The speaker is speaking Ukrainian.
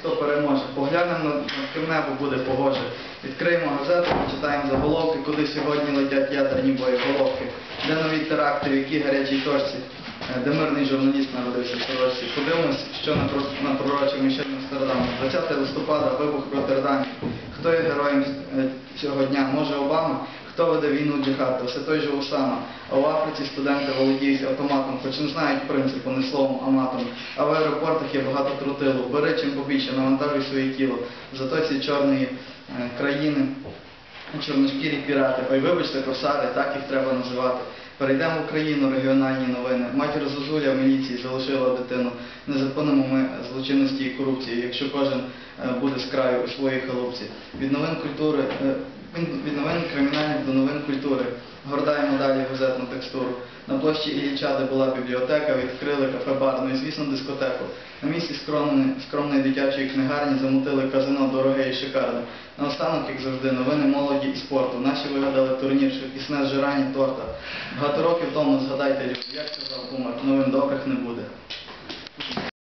хто переможе. Поглянемо на на небо, буде погоже. Відкриємо газету, почитаємо заголовки, куди сьогодні летять ядерні боєголовки. Де нові теракти, в якій гарячій точці, Е, де мирний журналіст народився в сорочці. Подивимось, що напро- напророчив Мішель Амстердам. 20 листопада, вибух в Роттердамі. Хто є героєм е, цього дня? Може Обама? Хто веде війну джихад? Все той же Усама. А в Африці студенти володіють автоматом, хоч не знають принципу не словом, а матом. А в аеропортах є багато тротилу. Бери чим побільше, навантажуй своє тіло. Зато ці чорні е, країни, чорношкірі пірати. Ой, вибачте, косари, так їх треба називати. Перейдемо в Україну, регіональні новини. Матір Зозуля в міліції залишила дитину. Не зупинимо ми злочинності і корупції, якщо кожен е, буде з краю у своїй халупці. Від новин культури, е, від- новин кримінальних до новин культури. Гордаємо далі газетну текстуру. На площі Ілліча, де була бібліотека, відкрили кафе-бар, ну і звісно дискотеку. На місці скромної, дитячої книгарні замутили казино дороге і шикарне. Наостанок, як завжди, новини молоді і спорту. Наші вигадали турнір пісне зжирання торта. Багато років тому згадайте, як казав Умар, новин добрих не буде.